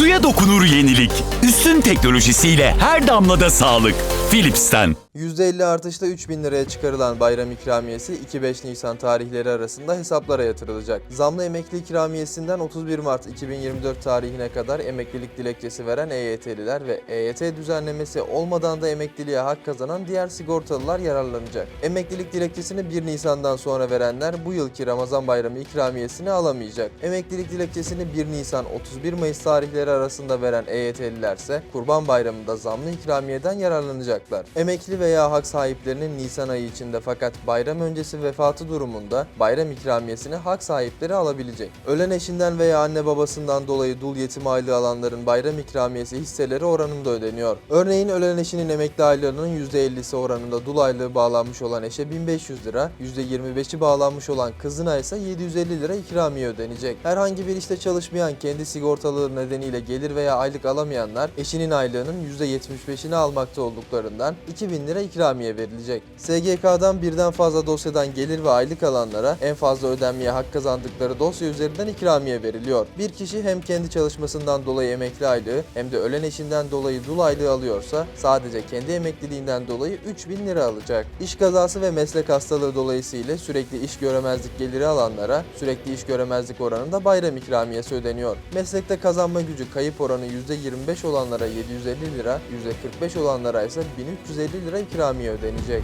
Suya dokunur yenilik. Üstün teknolojisiyle her damlada sağlık. Philips'ten. %50 artışla 3000 liraya çıkarılan bayram ikramiyesi 2-5 Nisan tarihleri arasında hesaplara yatırılacak. Zamlı emekli ikramiyesinden 31 Mart 2024 tarihine kadar emeklilik dilekçesi veren EYT'liler ve EYT düzenlemesi olmadan da emekliliğe hak kazanan diğer sigortalılar yararlanacak. Emeklilik dilekçesini 1 Nisan'dan sonra verenler bu yılki Ramazan bayramı ikramiyesini alamayacak. Emeklilik dilekçesini 1 Nisan 31 Mayıs tarihleri arasında veren EYT'liler ise Kurban Bayramı'nda zamlı ikramiyeden yararlanacaklar. Emekli veya hak sahiplerinin Nisan ayı içinde fakat bayram öncesi vefatı durumunda bayram ikramiyesini hak sahipleri alabilecek. Ölen eşinden veya anne babasından dolayı dul yetim aylığı alanların bayram ikramiyesi hisseleri oranında ödeniyor. Örneğin ölen eşinin emekli aylığının %50'si oranında dul aylığı bağlanmış olan eşe 1500 lira, %25'i bağlanmış olan kızına ise 750 lira ikramiye ödenecek. Herhangi bir işte çalışmayan kendi sigortalığı nedeniyle gelir veya aylık alamayanlar eşinin aylığının %75'ini almakta olduklarından 2000 lira ikramiye verilecek. SGK'dan birden fazla dosyadan gelir ve aylık alanlara en fazla ödenmeye hak kazandıkları dosya üzerinden ikramiye veriliyor. Bir kişi hem kendi çalışmasından dolayı emekli aylığı hem de ölen eşinden dolayı dul aylığı alıyorsa sadece kendi emekliliğinden dolayı 3000 lira alacak. İş kazası ve meslek hastalığı dolayısıyla sürekli iş göremezlik geliri alanlara sürekli iş göremezlik oranında bayram ikramiyesi ödeniyor. Meslekte kazanma gücü kayıp oranı %25 olanlara 750 lira, %45 olanlara ise 1350 lira ikramiye ödenecek.